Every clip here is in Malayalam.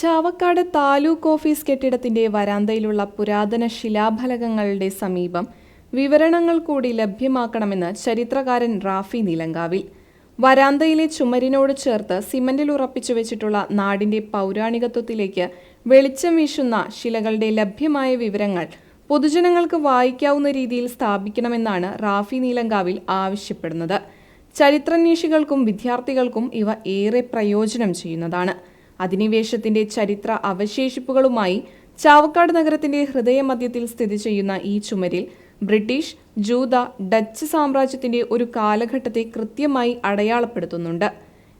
ചാവക്കാട് താലൂക്ക് ഓഫീസ് കെട്ടിടത്തിന്റെ വരാന്തയിലുള്ള പുരാതന ശിലാഫലകങ്ങളുടെ സമീപം വിവരണങ്ങൾ കൂടി ലഭ്യമാക്കണമെന്ന് ചരിത്രകാരൻ റാഫി നിലങ്കാവിൽ. വരാന്തയിലെ ചുമരിനോട് ചേർത്ത് സിമന്റിൽ ഉറപ്പിച്ചു വെച്ചിട്ടുള്ള നാടിന്റെ പൗരാണികത്വത്തിലേക്ക് വെളിച്ചം വീശുന്ന ശിലകളുടെ ലഭ്യമായ വിവരങ്ങൾ പൊതുജനങ്ങൾക്ക് വായിക്കാവുന്ന രീതിയിൽ സ്ഥാപിക്കണമെന്നാണ് റാഫി നീലങ്കാവിൽ ആവശ്യപ്പെടുന്നത്. ചരിത്രാന്വേഷികൾക്കും വിദ്യാർത്ഥികൾക്കും ഇവ ഏറെ പ്രയോജനം ചെയ്യുന്നതാണ്. അധിനിവേശത്തിന്റെ ചരിത്ര അവശേഷിപ്പുകളുമായി ചാവക്കാട് നഗരത്തിന്റെ ഹൃദയമധ്യത്തിൽ സ്ഥിതി ചെയ്യുന്ന ഈ ചുമരിൽ ബ്രിട്ടീഷ് ജൂത ഡച്ച് സാമ്രാജ്യത്തിന്റെ ഒരു കാലഘട്ടത്തെ കൃത്യമായി അടയാളപ്പെടുത്തുന്നുണ്ട്.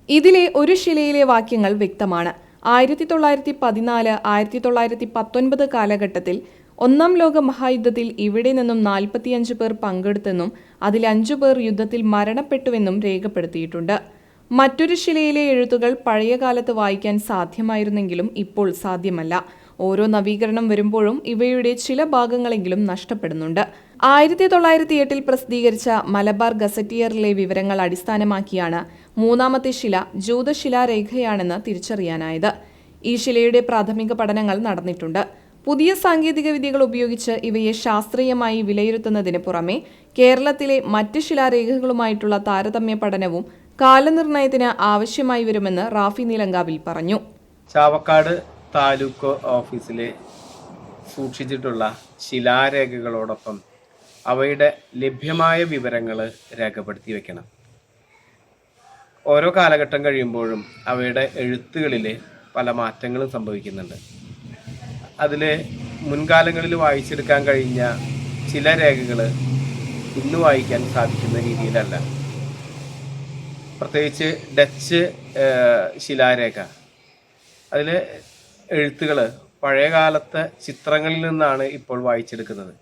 ഇതിലെ ഒരു ശിലയിലെ വാക്യങ്ങൾ വ്യക്തമാണ്. ആയിരത്തി തൊള്ളായിരത്തി പതിനാല് ആയിരത്തി തൊള്ളായിരത്തി പത്തൊൻപത് കാലഘട്ടത്തിൽ ഒന്നാം ലോക മഹായുദ്ധത്തിൽ ഇവിടെ നിന്നും നാൽപ്പത്തിയഞ്ച് പേർ പങ്കെടുത്തെന്നും അതിൽ അഞ്ചു പേർ യുദ്ധത്തിൽ മരണപ്പെട്ടുവെന്നും രേഖപ്പെടുത്തിയിട്ടുണ്ട്. മറ്റൊരു ശിലയിലെ എഴുത്തുകൾ പഴയ കാലത്ത് വായിക്കാൻ സാധ്യമായിരുന്നെങ്കിലും ഇപ്പോൾ സാധ്യമല്ല. ഓരോ നവീകരണം വരുമ്പോഴും ഇവയുടെ ചില ഭാഗങ്ങളെങ്കിലും നഷ്ടപ്പെടുന്നുണ്ട്. ആയിരത്തി തൊള്ളായിരത്തി എട്ടിൽ പ്രസിദ്ധീകരിച്ച മലബാർ ഗസറ്റിയറിലെ വിവരങ്ങൾ അടിസ്ഥാനമാക്കിയാണ് മൂന്നാമത്തെ ശില ജൂതശിലാരേഖയാണെന്ന് തിരിച്ചറിയാനായത്. ഈ ശിലയുടെ പ്രാഥമിക പഠനങ്ങൾ നടന്നിട്ടുണ്ട്. പുതിയ സാങ്കേതിക വിദ്യകൾ ഉപയോഗിച്ച് ഇവയെ ശാസ്ത്രീയമായി വിലയിരുത്തുന്നതിന് പുറമെ കേരളത്തിലെ മറ്റ് ശിലാരേഖകളുമായിട്ടുള്ള താരതമ്യ പഠനവും കാലനിർണയത്തിന് ആവശ്യമായി വരുമെന്ന് റാഫി നീലങ്കാവിൽ പറഞ്ഞു. ചാവക്കാട് താലൂക്ക് ഓഫീസിലെ സൂക്ഷിച്ചിട്ടുള്ള ശിലാരേഖകളോടൊപ്പം അവയുടെ ലഭ്യമായ വിവരങ്ങൾ രേഖപ്പെടുത്തി വെക്കണം. ഓരോ കാലഘട്ടം കഴിയുമ്പോഴും അവയുടെ എഴുത്തുകളിൽ പല മാറ്റങ്ങളും സംഭവിക്കുന്നുണ്ട്. അതിൽ മുൻകാലങ്ങളിൽ വായിച്ചെടുക്കാൻ കഴിഞ്ഞ ചില രേഖകൾ ഇന്ന് വായിക്കാൻ സാധിക്കുന്ന രീതിയിലല്ല. പ്രത്യേകിച്ച് ഡച്ച് ശിലാരേഖ അതിൽ എഴുത്തുകൾ പഴയകാലത്തെ ചിത്രങ്ങളിൽ നിന്നാണ് ഇപ്പോൾ വായിച്ചെടുക്കുന്നത്.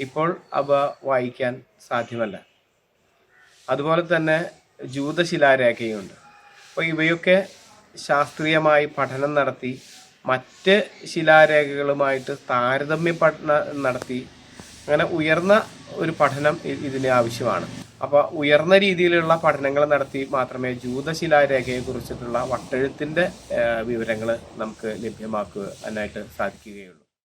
ഇപ്പോൾ അവ വായിക്കാൻ സാധ്യമല്ല. അതുപോലെ തന്നെ ജൂതശിലാരേഖയുണ്ട്. അപ്പോൾ ഇവയൊക്കെ ശാസ്ത്രീയമായി പഠനം നടത്തി മറ്റ് ശിലാരേഖകളുമായിട്ട് താരതമ്യ പഠനം നടത്തി അങ്ങനെ ഉയർന്ന ഒരു പഠനം ഇതിന് ആവശ്യമാണ്. അപ്പോൾ ഉയർന്ന രീതിയിലുള്ള പഠനങ്ങൾ നടത്തി മാത്രമേ ജൂതശിലാരേഖയെ കുറിച്ചിട്ടുള്ള വട്ടെഴുത്തിന്റെ വിവരങ്ങൾ നമുക്ക് ലഭ്യമാക്കുക ലഭ്യമാക്കുവാനായിട്ട് സാധിക്കുകയുള്ളൂ.